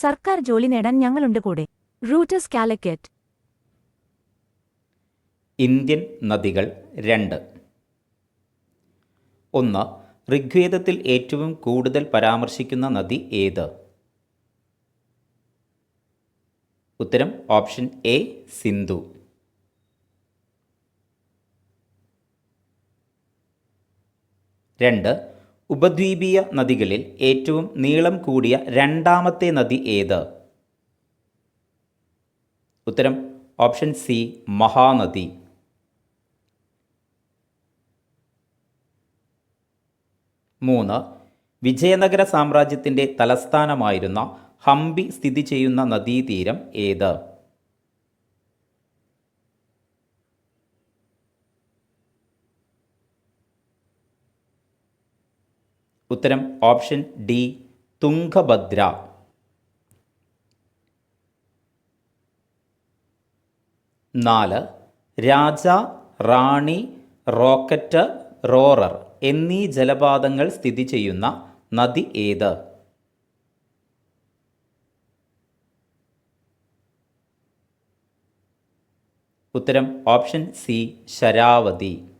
സർക്കാർ ജോലി നേടാൻ ഞങ്ങളുണ്ട് കൂടെ. റൂട്ടസ് കാലിക്കറ്റ് ഇന്ത്യൻ നദികൾ രണ്ട്. ഒന്ന് ഋഗ്വേദത്തിൽ ഏറ്റവും കൂടുതൽ പരാമർശിക്കുന്ന നദി ഏത്? ഉത്തരം ഓപ്ഷൻ എ സിന്ധു. രണ്ട് ഉപദ്വീപീയ നദികളിൽ ഏറ്റവും നീളം കൂടിയ രണ്ടാമത്തെ നദി ഏത്? ഉത്തരം ഓപ്ഷൻ സി മഹാനദി. മൂന്ന് വിജയനഗര സാമ്രാജ്യത്തിന്റെ തലസ്ഥാനമായിരുന്ന ഹംപി സ്ഥിതി ചെയ്യുന്ന നദീതീരം ഏത്? ഉത്തരം ഓപ്ഷൻ ഡി തുംഗഭദ്ര. നാല് രാജ റാണി റോക്കറ്റ് റോറർ എന്നീ ജലപാതങ്ങൾ സ്ഥിതി ചെയ്യുന്ന നദി ഏത്? ഉത്തരം ഓപ്ഷൻ സി ശരാവതി.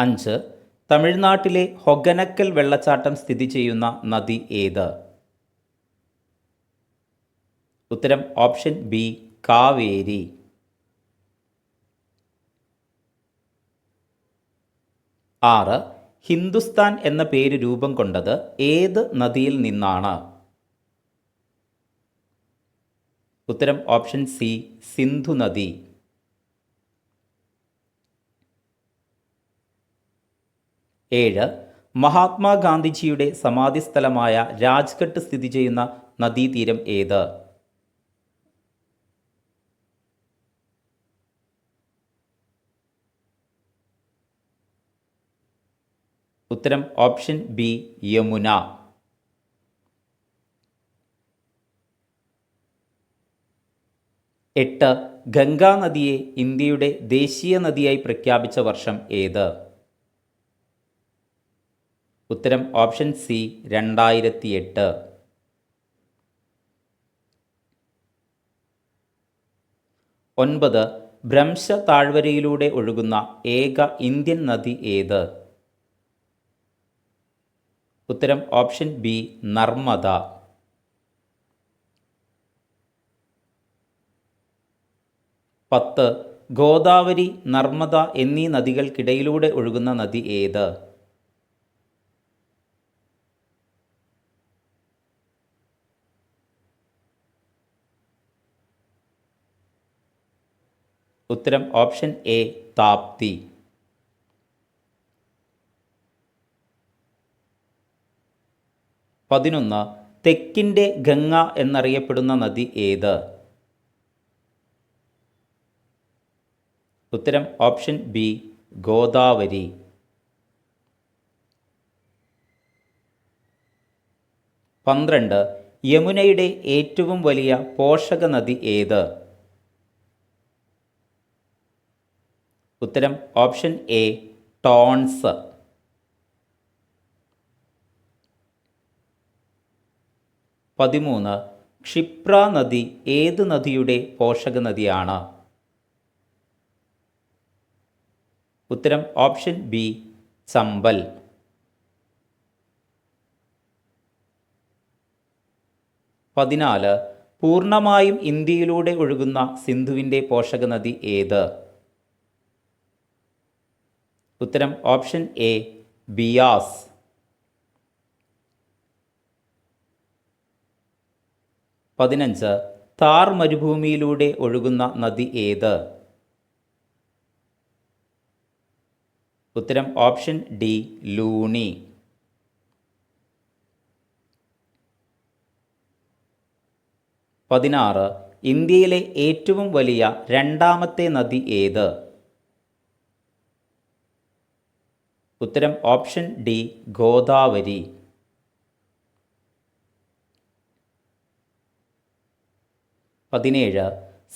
അഞ്ച് തമിഴ്നാട്ടിലെ ഹൊഗനക്കൽ വെള്ളച്ചാട്ടം സ്ഥിതി ചെയ്യുന്ന നദി ഏത്? ഉത്തരം ഓപ്ഷൻ ബി കാവേരി. ആറ് ഹിന്ദുസ്ഥാൻ എന്ന പേര് രൂപം കൊണ്ടത് ഏത് നദിയിൽ നിന്നാണ്? ഉത്തരം ഓപ്ഷൻ സി സിന്ധു നദി. ഏഴ് മഹാത്മാഗാന്ധിജിയുടെ സമാധി സ്ഥലമായ രാജ്ഘട്ട് സ്ഥിതി ചെയ്യുന്ന നദീതീരം ഏത്? ഉത്തരം ഓപ്ഷൻ ബി യമുന. എട്ട് ഗംഗാനദിയെ ഇന്ത്യയുടെ ദേശീയ നദിയായി പ്രഖ്യാപിച്ച വർഷം ഏത്? ഉത്തരം ഓപ്ഷൻ സി രണ്ടായിരത്തി എട്ട് ഒൻപത് ഭ്രംശ താഴ്വരയിലൂടെ ഒഴുകുന്ന ഏക ഇന്ത്യൻ നദി ഏത്? ഉത്തരം ഓപ്ഷൻ ബി നർമ്മദ. പത്ത് ഗോദാവരി നർമ്മദ എന്നീ നദികൾക്കിടയിലൂടെ ഒഴുകുന്ന നദി ഏത്? ഉത്തരം ഓപ്ഷൻ എ താപ്തി. പതിനൊന്ന് തെക്കിന്റെ ഗംഗ എന്നറിയപ്പെടുന്ന നദി ഏത്? ഉത്തരം ഓപ്ഷൻ ബി ഗോദാവരി. പന്ത്രണ്ട് യമുനയുടെ ഏറ്റവും വലിയ പോഷക നദി ഏത്? ഉത്തരം ഓപ്ഷൻ എ ടോൺസ്. പതിമൂന്ന് ക്ഷിപ്ര നദി ഏത് നദിയുടെ പോഷക നദിയാണ്? ഉത്തരം ഓപ്ഷൻ ബി ചമ്പൽ. പതിനാല് പൂർണമായും ഇന്ത്യയിലൂടെ ഒഴുകുന്ന സിന്ധുവിന്റെ പോഷക നദി ഏത്? ഉത്തരം ഓപ്ഷൻ എ ബിയാസ്. പതിനഞ്ച് താർ മരുഭൂമിയിലൂടെ ഒഴുകുന്ന നദി ഏത്? ഉത്തരം ഓപ്ഷൻ ഡി ലൂണി. പതിനാറ് ഇന്ത്യയിലെ ഏറ്റവും വലിയ രണ്ടാമത്തെ നദി ഏത്? ഉത്തരം ഓപ്ഷൻ ഡി ഗോദാവരി. പതിനേഴ്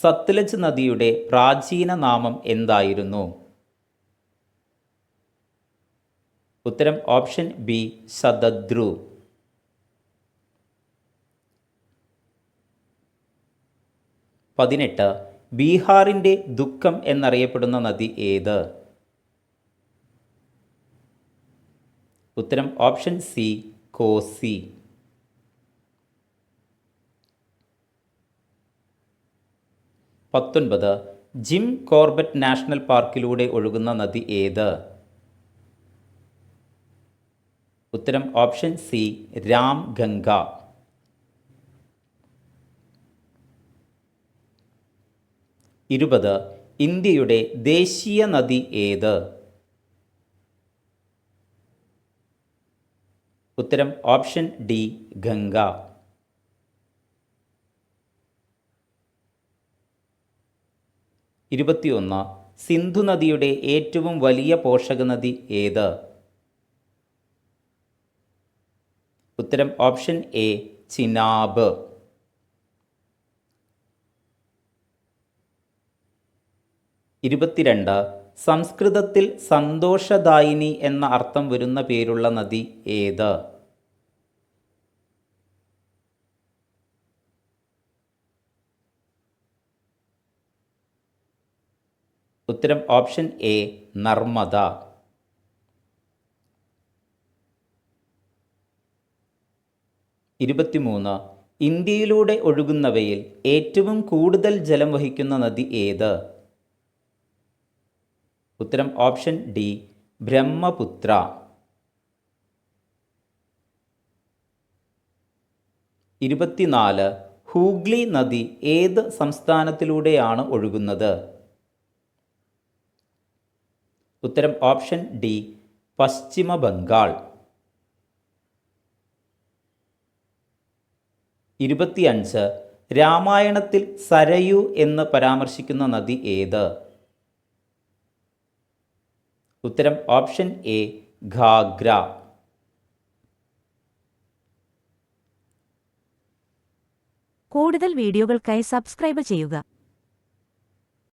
സത്ലജ് നദിയുടെ പ്രാചീന നാമം എന്തായിരുന്നു? ഉത്തരം ഓപ്ഷൻ ബി ശതദ്രു. പതിനെട്ട് ബീഹാറിന്റെ ദുഃഖം എന്നറിയപ്പെടുന്ന നദി ഏത്? ഉത്തരം ഓപ്ഷൻ സി കോസി. പത്തൊൻപത് ജിം കോർബറ്റ് നാഷണൽ പാർക്കിലൂടെ ഒഴുകുന്ന നദി ഏത്? ഉത്തരം ഓപ്ഷൻ സി രാം ഗംഗ. ഇരുപത് ഇന്ത്യയുടെ ദേശീയ നദി ഏത്? ഉത്തരം ഓപ്ഷൻ ഡി ഗംഗ. ഇരുപത്തിയൊന്ന് സിന്ധു നദിയുടെ ഏറ്റവും വലിയ പോഷക നദി ഏത്? ഉത്തരം ഓപ്ഷൻ എ ചിനാബ്. ഇരുപത്തിരണ്ട് സംസ്കൃതത്തിൽ സന്തോഷദായിനി എന്ന അർത്ഥം വരുന്ന പേരുള്ള നദി ഏത്? ഉത്തരം ഓപ്ഷൻ എ നർമ്മദ. ഇരുപത്തിമൂന്ന് ഇന്ത്യയിലൂടെ ഒഴുകുന്നവയിൽ ഏറ്റവും കൂടുതൽ ജലം വഹിക്കുന്ന നദി ഏത്? ഉത്തരം ഓപ്ഷൻ ഡി ബ്രഹ്മപുത്ര. ഇരുപത്തിനാല് ഹൂഗ്ലി നദി ഏത് സംസ്ഥാനത്തിലൂടെയാണ് ഒഴുകുന്നത്? ഉത്തരം ഓപ്ഷൻ ഡി പശ്ചിമ ബംഗാൾ. ഇരുപത്തിയഞ്ച് രാമായണത്തിൽ സരയു എന്ന് പരാമർശിക്കുന്ന നദി ഏത്? ഉത്തരം ഓപ്ഷൻ എ ഘാഗ്ര. കൂടുതൽ വീഡിയോകൾക്കായി സബ്സ്ക്രൈബ് ചെയ്യുക.